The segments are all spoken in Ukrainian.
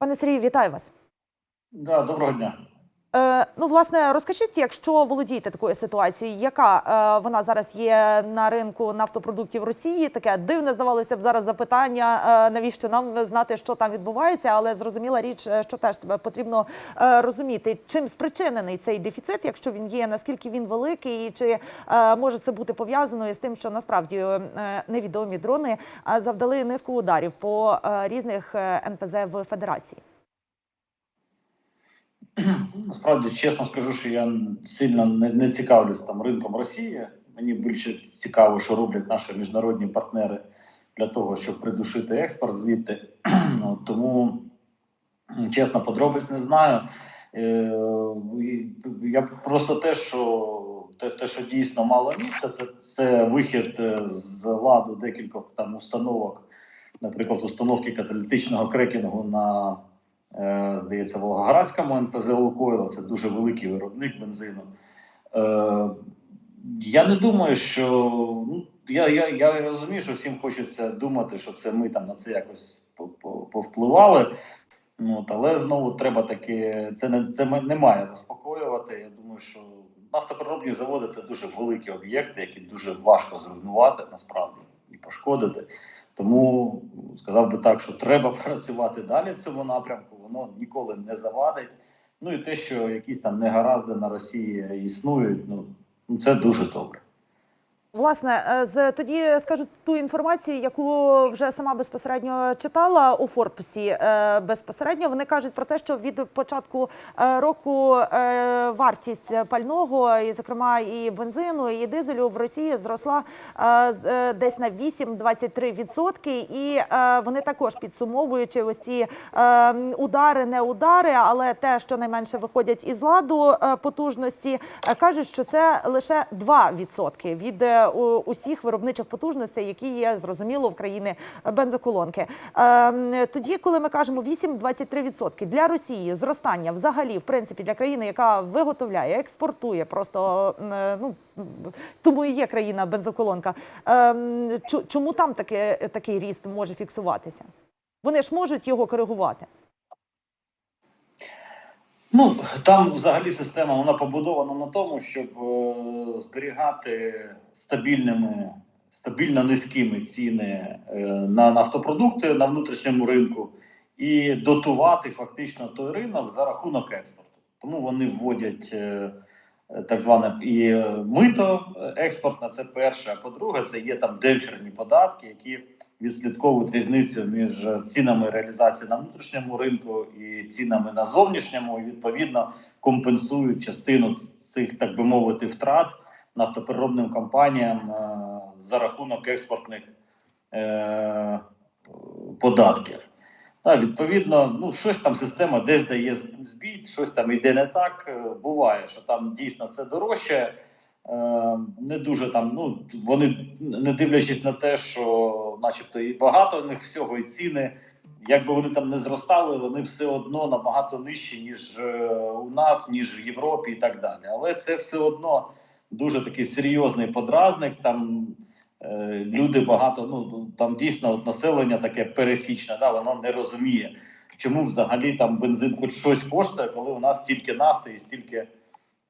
Пане Сергію, вітаю вас. Да, доброго дня. Е, ну, власне, розкажіть, якщо володієте такою ситуацією, яка е, вона зараз є на ринку нафтопродуктів Росії? Таке дивне здавалося б зараз запитання, е, навіщо нам знати, що там відбувається, але зрозуміла річ, е, що теж тебе потрібно е, розуміти, чим спричинений цей дефіцит, якщо він є, наскільки він великий, і чи е, може це бути пов'язано із тим, що насправді е, невідомі дрони е, завдали низку ударів по е, різних е, НПЗ в Федерації. Насправді, чесно скажу, що я сильно не, не цікавлюсь там ринком Росії. Мені більше цікаво, що роблять наші міжнародні партнери для того, щоб придушити експорт звідти. Ну, Тому, чесно, подробиць не знаю. Е, Я просто те, що те, те, що дійсно мало місця, це, це вихід е, з ладу декількох там установок, наприклад, установки каталітичного крекінгу на здається, Волгоградському НПЗ Лукойл, це дуже великий виробник бензину. Е, я не думаю, що ну, я, я, я розумію, що всім хочеться думати, що це ми там на це якось по- по- повпливали. Ну, але знову треба таки, це не це не має заспокоювати. Я думаю, що нафтопереробні заводи це дуже великі об'єкти, які дуже важко зруйнувати насправді і пошкодити. Тому сказав би так, що треба працювати далі в цьому напрямку. Воно ніколи не завадить. Ну і те, що якісь там негаразди на Росії існують, ну це дуже добре. Власне, е, з тоді скажу ту інформацію, яку вже сама безпосередньо читала у Форбсі. Е, Безпосередньо вони кажуть про те, що від початку е, року вартість пального, і зокрема і бензину, і дизелю в Росії зросла десь на 8-23%. І вони також підсумовуючи ось ці удари, не удари, але те, що найменше виходять із ладу потужності, кажуть, що це лише 2% від усіх виробничих потужностей, які є зрозуміло в країни бензоколонки. Е, Тоді, коли ми кажемо 8-23% для Росії зростання взагалі, в принципі, для країни, яка виготовляє, експортує, просто е, ну тому і є країна бензоколонка. Е, Чому там таке, такий ріст може фіксуватися? Вони ж можуть його коригувати. Ну там взагалі система вона побудована на тому, щоб е, зберігати стабільними, стабільно низькими ціни е, на нафтопродукти на внутрішньому ринку і дотувати фактично той ринок за рахунок експорту. Тому вони вводять е, так зване і е, мито експортне, це перше. А по-друге, це є там демпферні податки, які відслідковують різницю між цінами реалізації на внутрішньому ринку і цінами на зовнішньому, і відповідно компенсують частину цих, так би мовити, втрат нафтопереробним компаніям е, за рахунок експортних е, податків. Так, відповідно, ну щось там система десь дає збій, щось там йде не так. Е, Буває, що там дійсно це дорожче. Е, не дуже там. Ну вони не дивлячись на те, що, начебто, і багато у них всього, і ціни, якби вони там не зростали, вони все одно набагато нижчі, ніж е, у нас, ніж в Європі, і так далі. Але це все одно дуже такий серйозний подразник. Там люди багато. Ну там дійсно от населення таке пересічне, да, воно не розуміє, чому взагалі там бензин хоч щось коштує, коли у нас стільки нафти і стільки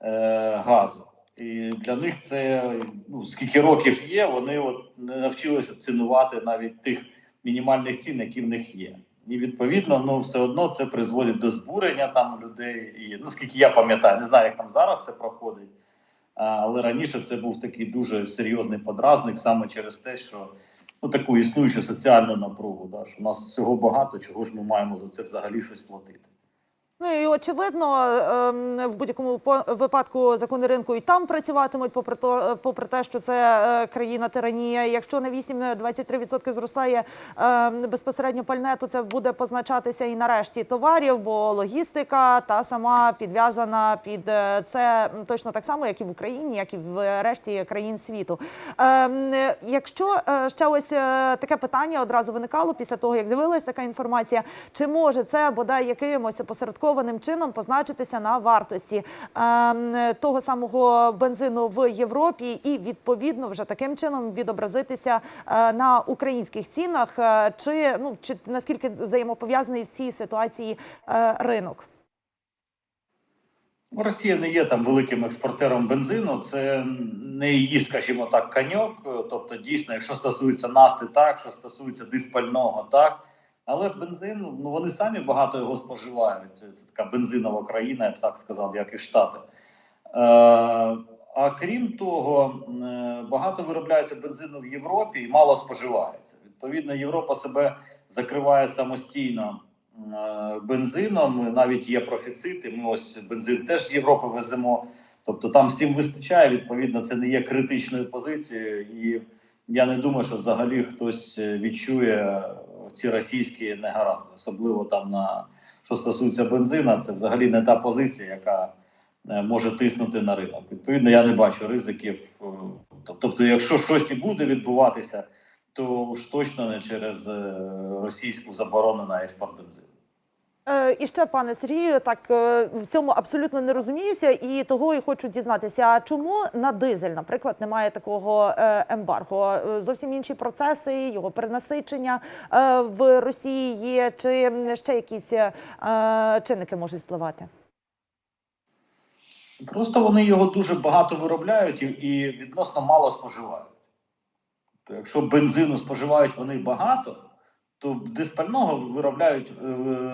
е, газу. І для них це ну скільки років є, вони от не навчилися цінувати навіть тих мінімальних цін, які в них є. І відповідно, ну все одно це призводить до збурення там людей. І ну скільки я пам'ятаю, не знаю, як там зараз це проходить. Але раніше це був такий дуже серйозний подразник саме через те, що ну таку існуючу соціальну напругу, да, що у нас всього багато, чого ж ми маємо за це взагалі щось платити. Ну і очевидно, ем, в будь-якому випадку закони ринку і там працюватимуть, попри то, попри те, що це е, країна тиранія. Якщо на 8-23% зростає ем, безпосередньо пальне, то це буде позначатися і на решті товарів, бо логістика та сама підв'язана під е, це точно так само, як і в Україні, як і в решті країн світу. Ем, е, Якщо е, ще ось е, таке питання одразу виникало після того, як з'явилася така інформація, чи може це бодай якимось опосередкованим неочікуваним чином позначитися на вартості ем, того самого бензину в Європі, і відповідно вже таким чином відобразитися е, на українських цінах. Е, Чи ну чи наскільки взаємопов'язаний в цій ситуації е, ринок? Росія не є там великим експортером бензину. Це не її, скажімо так, каньок. Тобто, дійсно, якщо стосується нафти, так що стосується диспального, так. Але бензин, ну вони самі багато його споживають. Це така бензинова країна, я б так сказав, як і Штати. Е, а крім того, е, багато виробляється бензину в Європі і мало споживається. Відповідно, Європа себе закриває самостійно е, бензином. Навіть є профіцити. Ми ось бензин теж з Європи веземо. Тобто там всім вистачає. Відповідно, це не є критичною позицією, і я не думаю, що взагалі хтось е, відчує ці російські негаразди, особливо там на що стосується бензина. Це взагалі не та позиція, яка е, може тиснути на ринок. Відповідно, я не бачу ризиків. е, Тобто, якщо щось і буде відбуватися, то ж точно не через е, російську заборону на експорт бензину. Е, І ще, пане Сергію, так е, в цьому абсолютно не розуміюся, і того і хочу дізнатися. А чому на дизель, наприклад, немає такого е, ембарго? Зовсім інші процеси, його перенасичення в Росії є, чи ще якісь чинники можуть впливати? Просто вони його дуже багато виробляють і, відносно мало споживають. То якщо бензину споживають вони багато, то диспального виробляють,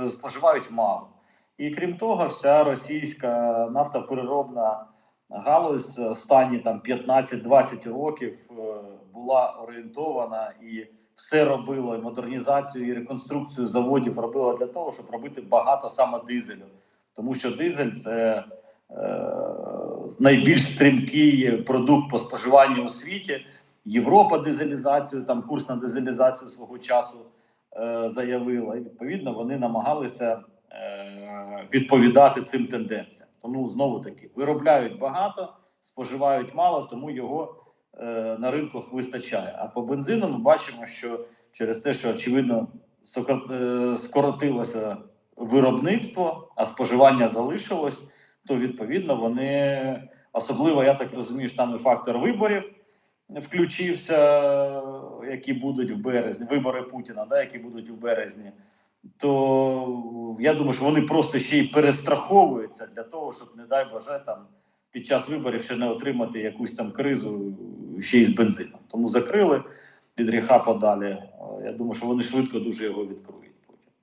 е, споживають мало. І крім того, вся російська нафтопереробна галузь останні там 15-20 років е, була орієнтована і все робило, і модернізацію і реконструкцію заводів робила для того, щоб робити багато саме дизелю. Тому що дизель це е, найбільш стрімкий продукт по споживанню у світі. Європа дизелізацію, там курс на дизелізацію свого часу заявила. І відповідно вони намагалися е, відповідати цим тенденціям. Тому знову таки виробляють багато, споживають мало, тому його е, на ринку вистачає. А по бензину ми бачимо, що через те, що очевидно е, скоротилося виробництво, а споживання залишилось, то відповідно вони особливо, я так розумію, що там і фактор виборів включився, які будуть в березні, вибори Путіна, да, які будуть в березні. То я думаю, що вони просто ще й перестраховуються для того, щоб, не дай Боже, там під час виборів ще не отримати якусь там кризу ще й з бензином. Тому закрили від гріха подалі. Я думаю, що вони швидко дуже його відкриють.